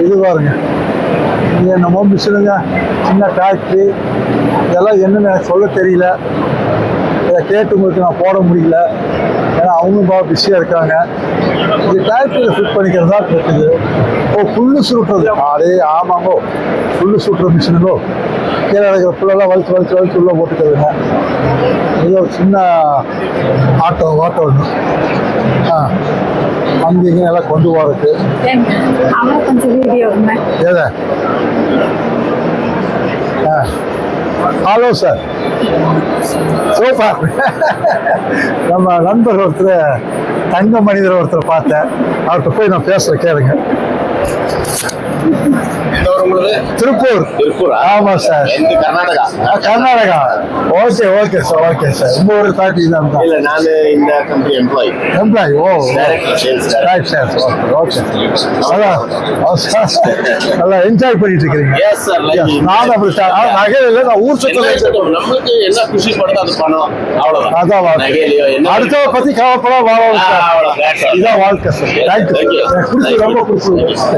இது பாருங்க. இங்கே என்னமோ மிஷினுங்க. சின்ன ஃபேக்ட்ரி இதெல்லாம் என்னன்னு எனக்கு சொல்ல தெரியல. இதை கேட்டு உங்களுக்கு நான் போட முடியல. ஏன்னா அவங்களும் பாவம் பிஸியாக இருக்காங்க. இது ஃபேக்ட்ரியில் ஃபிட் தான் இருக்குது ஓ புல்லு சுருட்டுறது. அதே ஆமாங்கோ. புல்லு சுட்டுற மிஷினுங்கோ. கீழே இருக்கிற புல்லெல்லாம் வலிச்சு வலிச்சு வலிச்சு உள்ளே போட்டுக்கிறதுங்க. இது ஒரு சின்ன ஆட்டோ ஆட்டோ ஒன்று ஆ. அவன் கொஞ்சம் வீடியோ இருந்தேன் எதை? Hello sir. சூப்பர். நம்ம நண்பர் ஒருத்தர் தங்க மனிதர் ஒருத்தர் பார்த்தேன். அவர்கிட்ட போய் நான் பேசுகிறேன் கேளுங்க. திருப்பூர். திருப்பூரா? ஆமா sir. Karnataka? Karnataka. Okay okay sir okay sir. உங்க ஒரு ஃபேக்ட்ரி தான். இல்ல நானு இந்த கம்பெனி எம்ப்ளாயி எம்ப்ளாயி ஓ. ரைட் சார் ஓகே ஓகே நல்லா என்ஜாய் பண்ணிட்டு இருக்கிறீங்க. எஸ் சார் நான் அப்படி சார் நகையில் இல்லை நான் ஊர் சுத்தம் நம்மளுக்கு என்ன குஷி படுதோ அது பணம் அவ்வளவுதான். அதான் அடுத்தவ பத்தி கவலைப்பட வாழ ஆ, அவ்வளவுதான். That's all. இதான் வாழ்க்கை சார் தேங்க்யூ ரொம்ப பிடிச்சது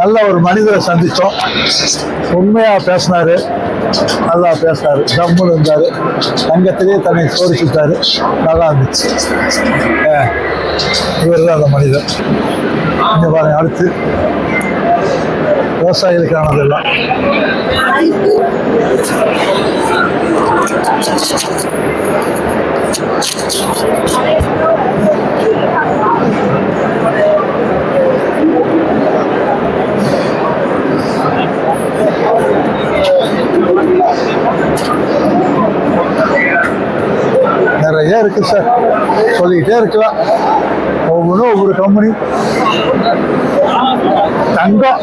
நல்ல ஒரு மனிதரை சந்தித்தோம் உண்மையாக பேசினாரு. நல்லா பேசினாரு. ஜம்முன்னு இருந்தாரு. தங்கத்திலேயே தன்னை சோதிச்சுட்டாரு. நல்லா இருந்துச்சு. இவர் தான் அந்த மனிதர். இங்கே பாருங்க அடுத்து. விவசாயிகளுக்கானதெல்லாம். நிறைய இருக்கு சார். சொல்லிக்கிட்டே இருக்கலாம். ஒவ்வொன்றும் ஒவ்வொரு கம்பெனி தங்கம்.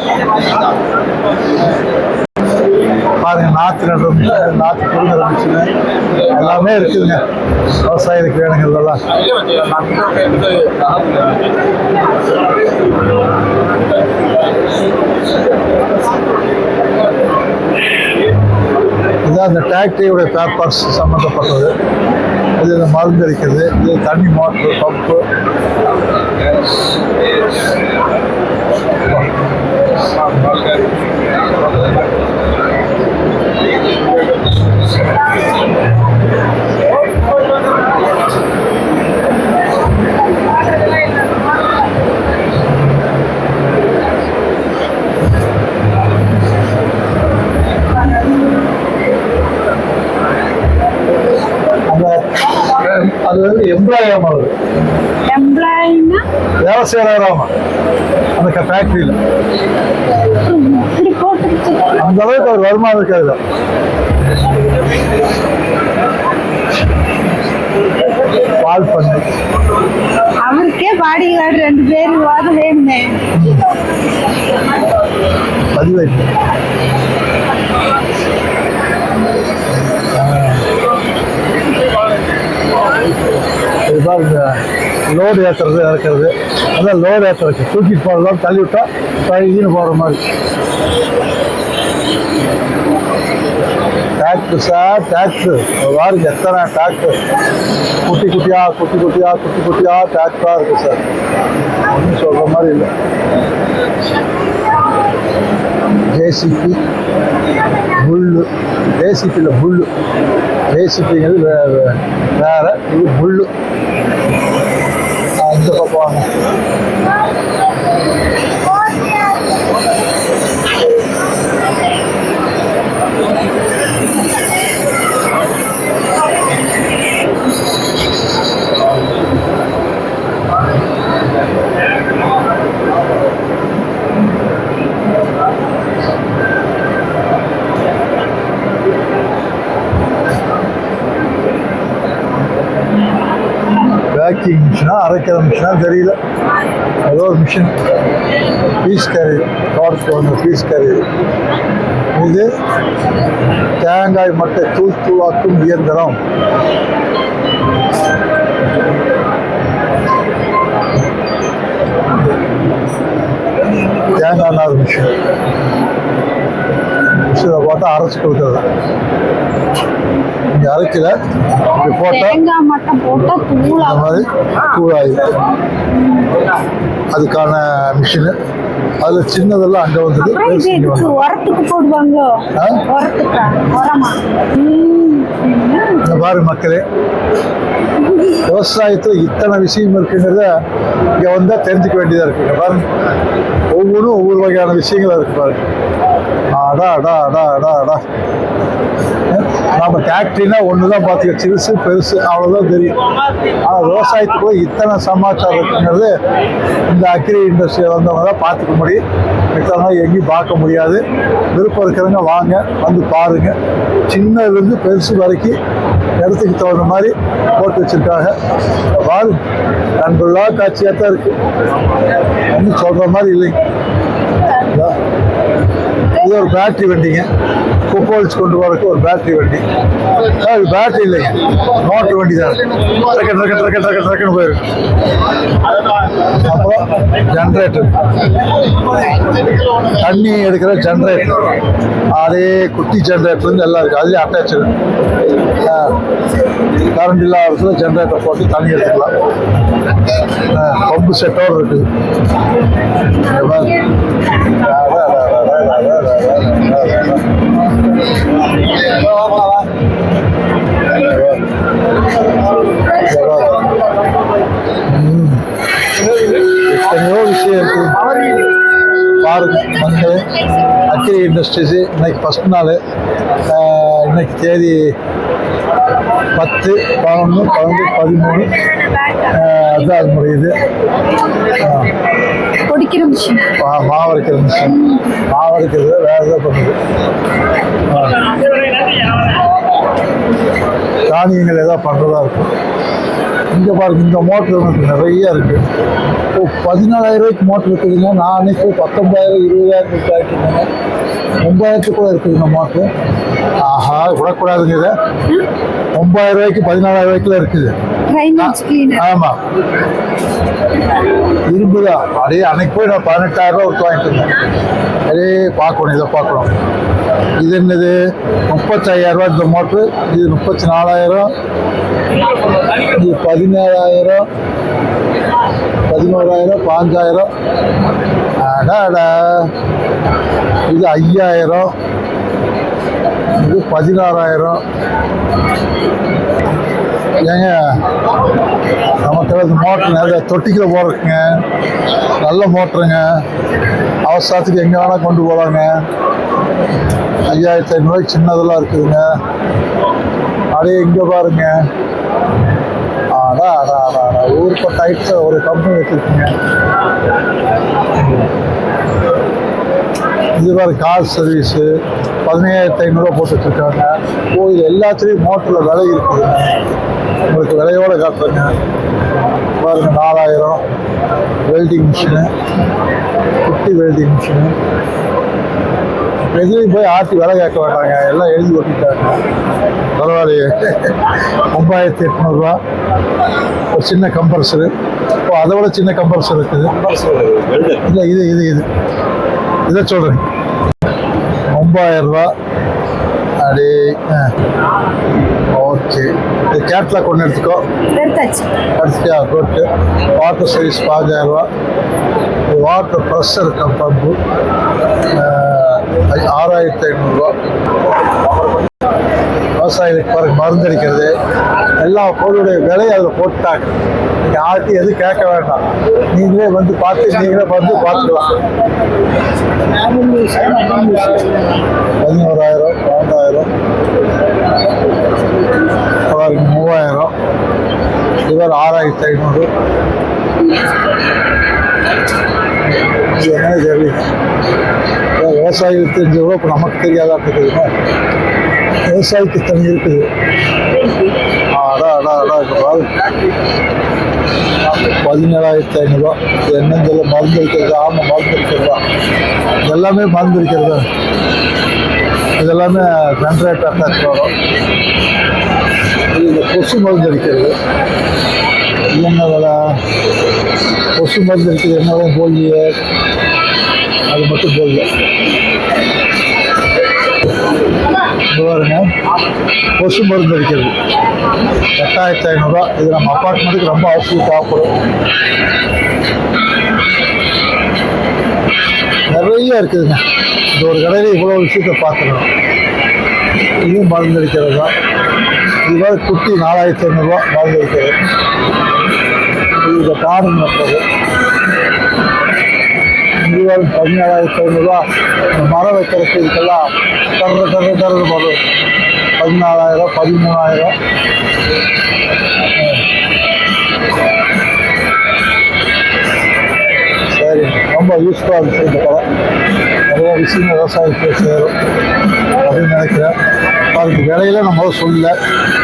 பாருங்க நாற்று நடுறது நாற்று புடுங்குற ஆரம்பிச்சுங்க எல்லாமே இருக்குதுங்க. விவசாயத்துக்கு வேணுங்கிறதெல்லாம் இதான் அந்த டிராக்டரியுடைய பேப்பர்ஸ் சம்மந்தப்பட்டது இது இந்த மருந்து அடிக்கிறது. இது தண்ணி மோட்ரு பம்பு. அந்த அது வந்து எம்ப்ளாயாம எம்ப்ளாயின்னா வேலை செய்கிறாராம அந்த ஃபேக்ட்ரியில் அந்த அளவுக்கு அவர் வருமானம் இருக்காது. பால் பண்ணை. அவருக்கே பாடி கார்டு ரெண்டு பேர் வாத வேணுமே. பாருங்க லோடு ஏற்றுறது இறக்குறது. அதான் லோடு ஏற்றுறது தூக்கிட்டு போகிறதா தள்ளி விட்டா பழகின்னு போகிற மாதிரி. டாக்ஸா சார் டிராக்டர் பாருங்க எத்தனை டாக்ஸ் குட்டி குட்டியா குட்டி குட்டியா குட்டி குட்டியா டாக்ஸா இருக்கு சார் ஒன்றும் சொல்கிற மாதிரி இல்லை ஜேசிபி புல்லு ஜேசிபியில் புல்லு ஜேசிபிங்கிறது வே வே- வேற. இது புல்லு அந்த இந்த பக்கம் வாங்க பேக்கிங் மிஷினா அரைக்கிற மிஷினா தெரியல ஏதோ ஒரு மிஷின் பீஸ் கறி தோட்டத்துக்கு வந்து பீஸ் கறி இது தேங்காய் மட்டை தூள் தூளாக்கும் இயந்திரம் தேங்காய் நார் மிஷின் பார்த்தா அரைச்சி கொடுக்குறது இங்கே அரைக்கல. இப்படி போட்டால் இந்த தூளா மாதிரி தூளாயிடும் அதுக்கான மிஷினு அதில் சின்னதெல்லாம் அங்கே வந்தது உரத்துக்கு போடுவாங்க பாரு மக்களே. விவசாயத்தில் இத்தனை விஷயம் இருக்குங்கிறத இங்கே வந்தால் தெரிஞ்சுக்க வேண்டியதாக இருக்குங்க பாருங்க. ஒவ்வொன்றும் ஒவ்வொரு வகையான விஷயங்கள் இருக்கு பாருங்க. அடா அடா அடா அடா அடா. நம்ம ஃபேக்ட்ரினா ஒன்று தான் பார்த்துக்க. சிறுசு பெருசு அவ்வளோதான் தெரியும். ஆனால் விவசாயத்துக்குள்ள இத்தனை சமாச்சாரம் இருக்குங்கிறது இந்த அக்ரி இண்டஸ்ட்ரியில் வந்தவங்க தான் பார்த்துக்க முடியும். மித்தவங்க எங்கேயும் பார்க்க முடியாது. விருப்பம் இருக்கிறவங்க வாங்க வந்து பாருங்க. சின்னதுலேருந்து பெருசு வரைக்கும் இடத்துக்கு தகுந்த மாதிரி போட்டு வச்சிருக்காங்க. பாருங்க கண்கொள்ளா காட்சியாக தான் இருக்கு. ஒன்றும் சொல்கிற மாதிரி இல்லைங்க இது ஒரு பேட்டரி வண்டிங்க. குப்போல்ஸ் கொண்டு போறதுக்கு ஒரு பேட்டரி வண்டி. அது பேட்டரி இல்லைங்க. மோட்டர் வண்டி தான் ட்ரக்கு ட்ரக்கு ட்ரக்கு ட்ரக்கு ட்ரக்குன்னு போயிருக்கு. அப்புறம் ஜென்ரேட்டர் தண்ணி எடுக்கிற ஜென்ரேட்டர் அதே குட்டி ஜென்ரேட்டர் எல்லாம் இருக்குது அதுலேயே அட்டாச்சு கரண்ட் இல்லாத ஜென்ரேட்டர் போட்டு தண்ணி எடுத்துக்கலாம். பம்பு செட்டோடு இருக்குது எத்தனையோ விஷயம் இருக்கு பாருங்க வந்து அக்ரி இண்டஸ்ட்ரீஸ் இன்னைக்கு ஃபஸ்ட் நாள். இன்னைக்கு தேதி பத்து பதினொன்று பதினொன்று பதிமூணு. ஆஹ், அதான் அது முடியுது. பொடிக்கிற மிஷின் மாவு அரைக்கிற மிஷின் மாவு அரைக்கிறது வேற ஏதோ பண்ணுது. தானியங்கள் ஏதாவது பண்ணுறதா இருக்கும். இங்கே பாருங்க இந்த மோட்டர் நமக்கு நிறைய இருக்கு. இப்போ பதினாலாயிரம் ரூபாய்க்கு மோட்டர் இருக்குதுங்க. நான் அன்னைக்கு பத்தொன்பதாயிரம் இருபதாயிரம் கேட்டுருந்தேங்க ஒன்பதாயிரத்துக்கு கூட இருக்குது இந்த மோட்ரு ஆஹா விடக்கூடாதுங்க இதை. ஒன்பதாயிரம் ரூபாய்க்கு பதினாலாயிரம் ரூபாய்க்குள்ள இருக்குது. ட்ரைனேஜ் கிளீனர் ஆமா. அப்படியே அன்னைக்கு போய் நான் பதினெட்டாயிரம் ரூபா கொடுத்து வாங்கிட்டு இருந்தேன் அதே பார்க்கணும் இதை பார்க்கணும். இது என்னது? முப்பத்தையாயிரம் ரூபா இந்த மோட்ரு இது முப்பத்தி நாலாயிரம் இது பதினேழாயிரம். பதினோராயிரம் பாஞ்சாயிரம். அடாடா. இது ஐயாயிரம். இது பதினாறாயிரம். ஏங்க நமக்கு இந்த மோட்டர் நிறைய தொட்டிக்கில் போகிறதுக்குங்க நல்ல மோட்டருங்க. அவசரத்துக்கு எங்கே வேணால் கொண்டு போகலாங்க ஐயாயிரத்தி ஐநூறுவாய்க்கு சின்னதெல்லாம் இருக்குதுங்க. அப்படியே இங்கே பாருங்க. ஆடா அடா அடா ஊருக்கு டைப்ஸை ஒரு கம்பெனி வச்சுருக்குங்க. இது மாதிரி கார் சர்வீஸு பதினையாயிரத்தி ஐநூறுரூவா போட்டு வச்சுருக்காங்க ஓ இது எல்லாத்துலேயும் மோட்டரில் விலை இருக்குதுங்க உங்களுக்கு விலையோட காட்டுறேங்க. பாருங்க நாலாயிரம். வெல்டிங் மிஷினு குட்டி வெல்டிங் மிஷினு எதுலையும் போய் ஆட்டி விலை கேட்க வேண்டாங்க. எல்லாம் எழுதி ஓட்டிட்டாங்க பரவாயில்லையே. ஒம்பாயிரத்தி எட்நூறுரூவா ஒரு சின்ன கம்ப்ரஸரு ஓ அதை விட சின்ன கம்ப்ரஸர் இருக்குது. இல்லை இது இது இது. இதை சொல்கிறேன் ஒம்பாயிரம் ரூபா அடே ஓகே. இது கேட்லாக் ஒன்று எடுத்துக்கோ. அடுத்து போட்டு வாட்டர் சர்வீஸ் பாஞ்சாயிரம் ரூபா வாட்டர் ப்ரெஷர் பம்பு. ஆறாயிரத்தி ஐநூறுரூவா விவசாயிகளுக்கு பாருங்க மருந்தடிக்கிறது. எல்லா பொருளுடைய விலையை அதில் போட்டாங்க. நீங்கள் ஆட்டி எதுவும் கேட்க வேண்டாம். நீங்களே வந்து பார்த்து நீங்களே வந்து பார்த்துக்கலாம். பதினோராயிரம் பன்னெண்டாயிரம் அவருக்கு மூவாயிரம். இவர் ஆறாயிரத்தி ஐநூறு. என்ன தெரியல விவசாயிகள் தெரிஞ்சவங்க இப்போ நமக்கு தெரியாதா தெரியுமா விவசாயிக்கு தனி இருக்குது அடா அடா அடா பாரு. பதினேழாயிரத்தி ஐநூறுரூவா தெரியல மருந்து இருக்கிறது ஆமாம் மருந்து இருக்கிறதா எல்லாமே மருந்து இருக்கிறதா இது எல்லாமே ஜென்ரேட்டர் அட்டாச் வரும் இது இந்த கொசு மருந்து அடிக்கிறது. என்ன விலை? கொசு மருந்து இருக்குது என்ன விலை போலியே அது மட்டும் இது பாருங்க. கொசு மருந்து அடிக்கிறது. எட்டாயிரத்தி ஐநூறுரூவா இது நம்ம அப்பார்ட்மெண்ட்டுக்கு ரொம்ப அவசியம் தேவைப்படும் நிறைய இருக்குதுங்க. இந்த ஒரு கடையில் இவ்வளோ விஷயத்தை பார்க்குறோம் இதுவும் மருந்து அடிக்கிறது தான். இது மாதிரி குட்டி நாலாயிரத்தி ஐநூறுரூவா மருந்து அடிக்கிறது. இது இந்த ரூபாய் பதினேழாயிரத்தி ஐநூறுரூவா இந்த மரம் வைக்கிறதுக்கு இதுக்கெல்லாம் தர்ற தர்ற தர்றது போதும் பதினாலாயிரம் பதிமூணாயிரம். சரி ரொம்ப யூஸ்ஃபுல்லாக இருந்துச்சு இந்த படம். நிறைய விஷயம் விவசாயத்தை சேரும் அப்படின்னு நினைக்கிறேன். அதுக்கு விலையில நம்ம சொல்லல.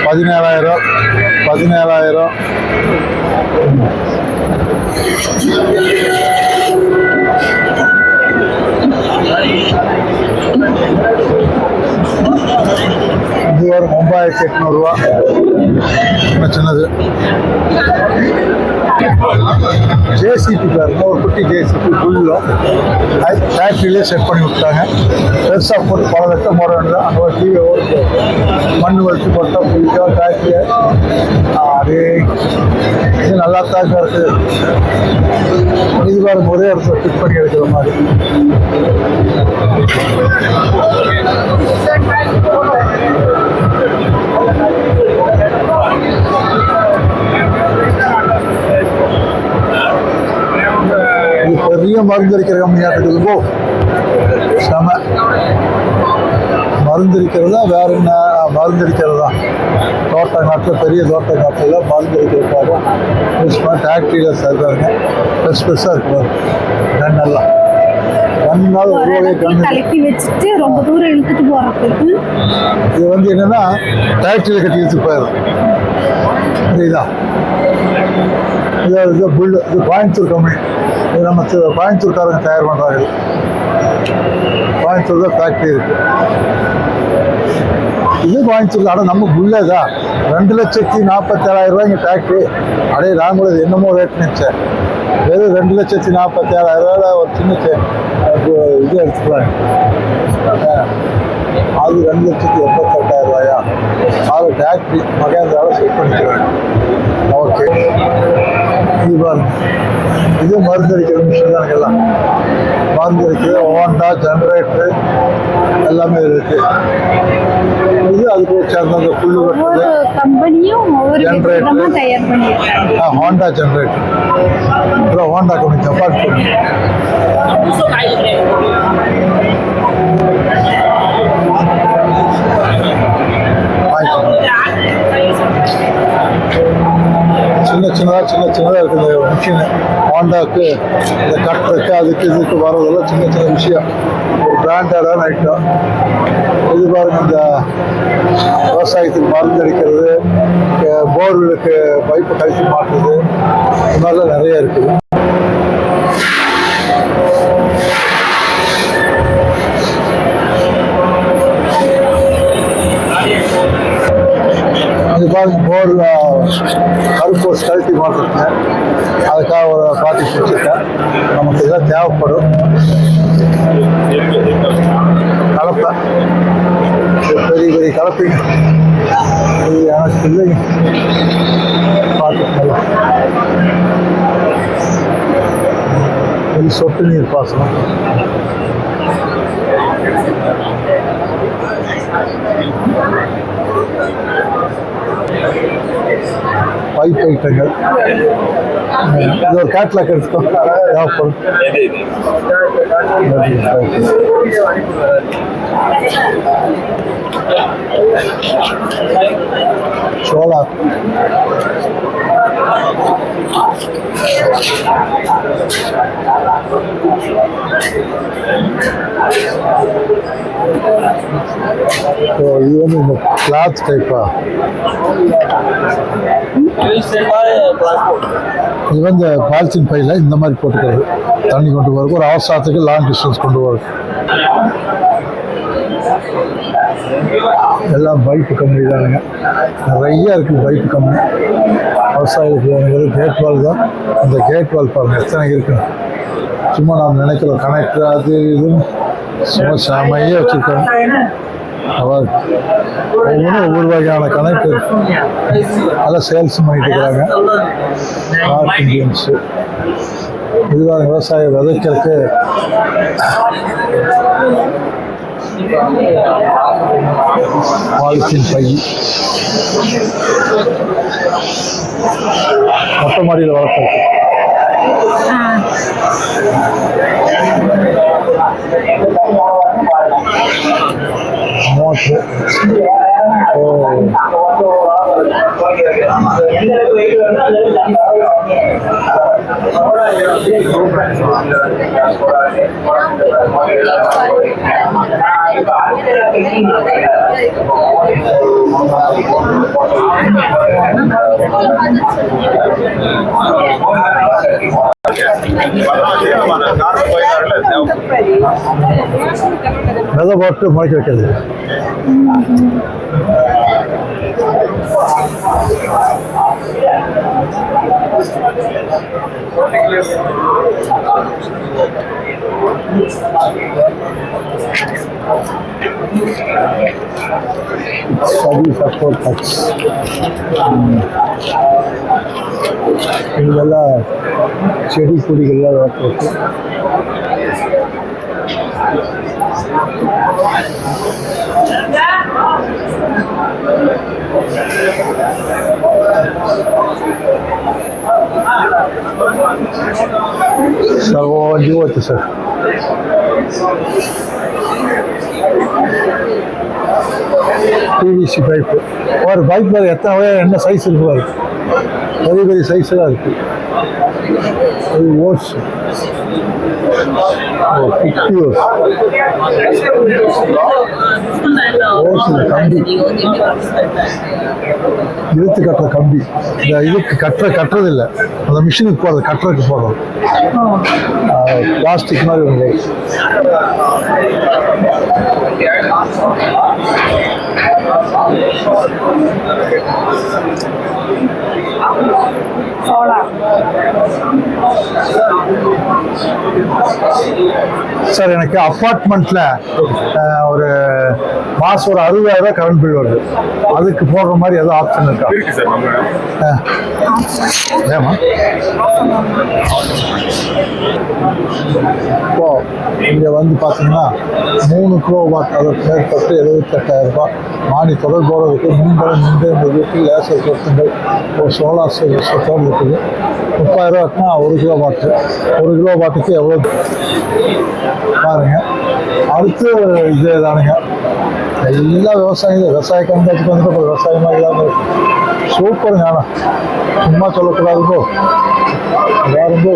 பதினேழாயிரம் பதினேழாயிரம். ஒரு ஒன்பதாயிரத்தி எட்நூறுரூவா சின்ன சின்னது ஜேசிபி பாருங்க ஒரு குட்டி ஜேசிபி ஃபுல்லும் ஃபேக்ட்ரியிலே செட் பண்ணி விட்டாங்க. பெருசாக போட்டு பல லட்சம் போட வேண்டியது அங்கே ஒரு டிவி ஓட்டு மண் வச்சு போட்டா ஃபுல்லாக ஃபேக்ட்ரியை அது இது நல்லா தான் இருக்குது. இது பாருங்க ஒரே இடத்துல ஃபிட் பண்ணி எடுக்கிற மாதிரி. இது பெரிய மருந்து அடிக்கிற கம்மியாக இருக்குதுங்கோ செம மருந்து அடிக்கிறதா வேற என்ன மருந்து அடிக்கிறதா தோட்ட காட்டில் பெரிய தோட்ட காட்டில் மருந்து அடிக்கிறதுக்காக யூஸ் பண்ண ஃபேக்ட்ரியில் சேர்ந்தாங்க பெருசு பெருசாக இருக்கு கண்ணெல்லாம் கண்ணால் இடத்துல கண்ணு ரொம்ப தூரம் இழுத்துட்டு இது வந்து என்னன்னா ஃபேக்ட்ரியில் கட்டி போயிடும் இதுதான் இது இது புல் இது கோயம்புத்தூர் கம்பெனி இது நம்ம கோயம்புத்தூர்காரங்க தயார் பண்ணுறாங்க கோயம்புத்தூர் தான் ஃபேக்ட்ரி இருக்கு. இது கோயம்புத்தூர் ஆனால் நம்ம உள்ளே தான் ரெண்டு லட்சத்தி நாற்பத்தேழாயிரம் ரூபாய்ங்க ஃபேக்ட்ரி அடையே நாங்களும் என்னமோ ரேட் நினச்சேன். வெறும் ரெண்டு லட்சத்தி நாற்பத்தேழாயிரம் ரூபாயில் ஒரு சின்ன இது இது எடுத்துக்கலாம் அது ரெண்டு லட்சத்தி எண்பத்தெட்டாயிரம் ரூபாயா? அது ஃபேக்ட்ரி மகேந்திராவில் செட் பண்ணிக்கிறாங்க. ஓகே இது பாருங்க இது மருந்து அடிக்கிற மிஷின் தான் எல்லாம். மருந்து அடிக்கிறது ஹோண்டா ஜென்ரேட்டரு எல்லாமே இருக்கு. இது அதுக்கு சேர்ந்த அந்த புல்லு வெட்டுறது பண்ணியிருக்காங்க. ஆ ஹோண்டா ஜென்ரேட்டர் அப்புறம் ஹோண்டா கம்பெனி ஜப்பான் கம்பெனி சின்ன சின்னதாக சின்ன சின்னதாக இருக்குது. இந்த மிஷின் ஹோண்டாக்கு இந்த கட்டுறதுக்கு அதுக்கு இதுக்கு வர்றதெல்லாம் சின்ன சின்ன விஷயம். ஒரு பிராண்டடான ஐட்டம் இது பாருங்க இந்த விவசாயத்துக்கு மருந்து அடிக்கிறது போர்வெலுக்கு பைப்பு கழிச்சு மாட்டுறது இது மாதிரிலாம் நிறைய இருக்குது. சொட்டு நீர் பாசனம் Thank you. ஐட்டங்கள் இது ஒரு கேட்லாக் எடுத்துக்கோ தேவைப்படும் சோலார் ஸோ இது வந்து இந்த கிளாத் டைப்பா இது வந்து பாலித்தீன் பையில் இந்த மாதிரி போட்டுக்கிறது. தண்ணி கொண்டு போகிறதுக்கு ஒரு அவசரத்துக்கு லாங் டிஸ்டன்ஸ் கொண்டு போகிறது எல்லாம் பைப்பு கம்பெனி தானுங்க. நிறைய இருக்குது பைப்பு கம்பெனி விவசாயத்துக்கு கேட் வால் தான். அந்த கேட் வால் பாருங்கள் எத்தனை இருக்குது சும்மா நாம் நினைக்கிறோம் கனெக்ட் அது இதுன்னு. சும்மா செமையாக வச்சுருக்கோம் அதாவது ஒவ்வொன்றும் ஒவ்வொரு வகையான கணக்கு நல்லா சேல்ஸ் பண்ணிட்டு இருக்கிறாங்க நார்த் இந்தியன்ஸு இதுதான் விவசாயம் விதைக்கிறதுக்கு பாலித்தீன் பை. மொட்டை மாடியில் வளர்த்துருக்கு மோட்ரு ஓ விதை போட்டு முளைக்க வைக்கிறது சதி சப்போர்ட் டச் இதெல்லாம் செடி கொடிகள்லாம் போட்டு sir Sir, kung adyo sir. PVC pipe ஒரு பைப் எத்தனை என்ன சைஸ் இருக்கு பெரிய பெரிய சைஸ்லாம் இருக்குது அது ஓஸ் ஓ ஓஸ் கம்பி இழுத்து கட்டுற கம்பி இந்த இதுக்கு கட்டுற கட்டுறது இல்லை அந்த மிஷினுக்கு போகிறது கட்டுறதுக்கு போகிறோம் பிளாஸ்டிக் மாதிரி ஒன்று சோலார் சார் எனக்கு அப்பார்ட்மெண்ட்டில் ஒரு மாதம் ஒரு அறுபதாயிரம் ரூபாய் கரண்ட் பில் வருது. அதுக்கு போடுற மாதிரி ஏதோ ஆப்ஷன் இருக்கா? இருக்கு சார் இங்கே வந்து பார்த்தீங்கன்னா மூணு கிலோ வாட் அதற்கு மேற்பட்டு எழுபத்தெட்டாயிரம் ரூபாய். மானி தொடர்போடு இருக்குது மீன்களும் நின்று இந்த வீட்டில் லேசர் கொத்துங்கள் ஒரு சோலார் சிஸ்டத்தோடு இருக்குது முப்பாயிரம் ரூபாய்க்குனா ஒரு கிலோ வாட்டு ஒரு கிலோ வாட்டுக்கு எவ்வளோ பாருங்க. அடுத்து இது தானுங்க எல்லா விவசாயம் விவசாய கண்காட்சிக்கு வந்துட்டு அப்புறம் விவசாயமாக இல்லாமல் சூப்பர் சூப்பருங்க ஆனால் சும்மா சொல்லக்கூடாது போ வேறுங்கோ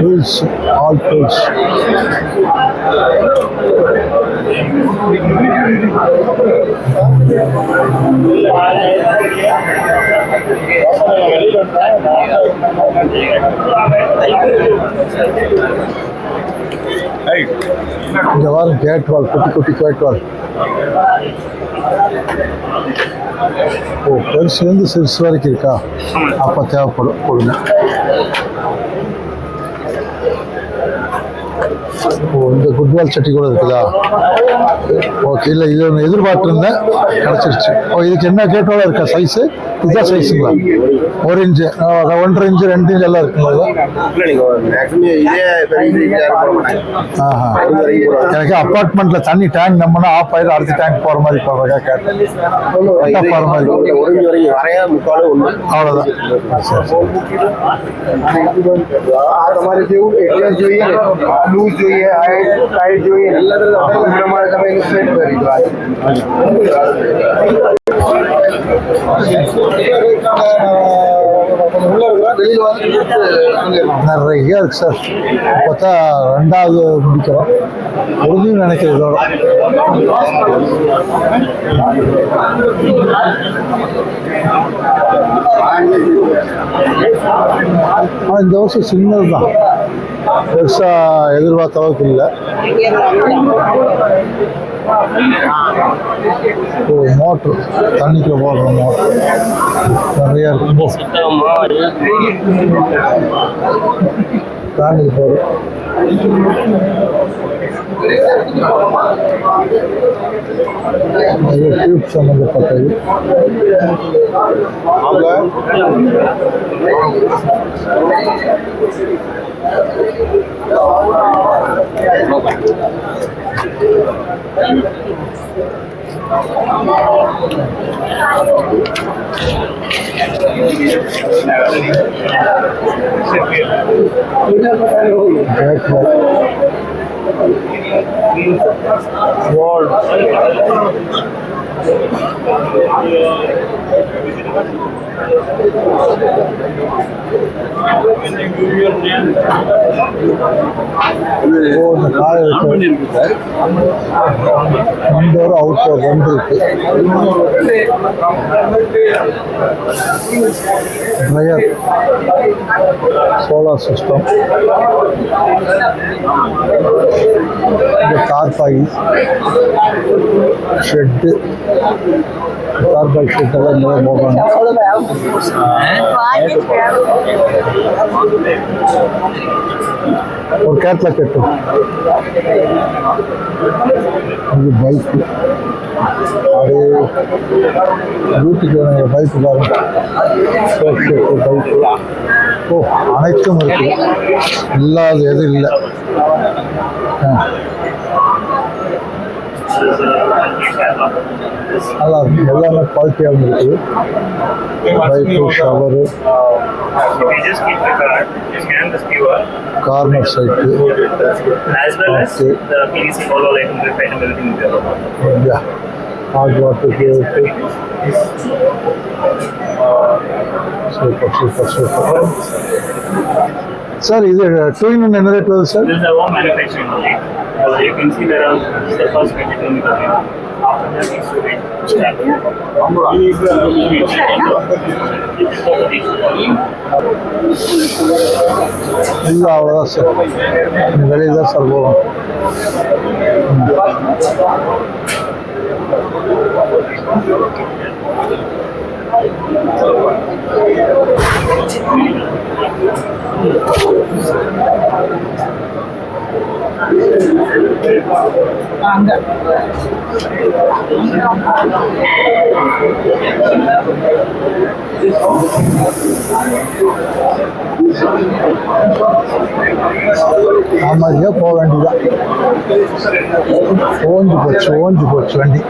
Please, all please. வெளியில் இந்த வாரம் கேட் வால் குட்டி குட்டி கேட் வால். ஓ பெருசுலேருந்து சிறுசு வரைக்கும் இருக்கா? அப்போ தேவைப்படும் கொடுங்க. ஓ இந்த குட்வால் சட்டி கூட இருக்குதா? ஓகே இல்லை இது ஒன்று எதிர்பார்த்துருந்தேன் கிடச்சிருச்சு. ஓ இதுக்கு என்ன கேட்டோட இருக்கா சைஸு? இதுதான் சைஸுங்களா ஒரு இன்ச்சு ஆ, அதான் ஒன்றரை இன்ச்சு ரெண்டு இன்ச்சு எல்லாம் இருக்குங்களா இல்ல நீங்க மேக்ஸிமம் இதே பெரிய இது யாரும் போட மாட்டாங்க ஆஹா எனக்கு அப்பார்ட்மெண்ட்ல தண்ணி டேங்க் நம்மனா ஆஃப் ஆயிடும் அடுத்த டேங்க் போற மாதிரி போறதா கேட்டேன் இது போற மாதிரி ஒருங்கி வரைக்கும் வரையா முக்காலும் ஒண்ணு அவ்வளவுதான் આ તમારે જેવું એડ્રેસ જોઈએ நிறைய இருக்கு சார். பார்த்தா ரெண்டாவது முடிக்கிறோம். முடிஞ்சுன்னு நினைக்கிறது ஆனால் இந்த வருஷம் சின்னது தான் பெருசாக எதிர்பார்த்த அளவுக்கு இல்லை. ஒரு மோட்ரு. தண்ணிக்கு போடுற மோட்ரு. நிறைய இருக்கு. தாண்டி போகுது அது டியூப் சம்மந்தப்பட்டது. World. Wall. ஓ, இந்த காய வச்சு இன்டோர் அவுட்டோர் ரெண்டு இருக்கு ட்ரையர் சோலார் சிஸ்டம் இந்த தார்பாய் ஷெட்டு தார்பாய் ஷெட் எல்லாம் இந்த போடுறாங்க ஒரு கேட்ல கட்டு. இது பைக்கு அது வீட்டுக்கு வேணுங்கிற பைக்கு பாருங்க. சோப் ஷெட்டு பைக்கு ஓ அனைத்தும் இருக்கு. இல்லாத எதுவும் இல்லை. ஆ. நல்லா இருக்கு எல்லாமே குவாலிட்டியாகவும் இருக்குது bike shower If you just keep the card, you scan this QR, corner side as well ಇಲ್ಲ ಅವಳ ಸರ್ ಗಳಿದ ಸರ್ ಹೋಗೋಣ Thank you. அமைதியாக போக வேண்டியதான் ஓஞ்சு போச்சு ஓஞ்சு போச்சு வண்டி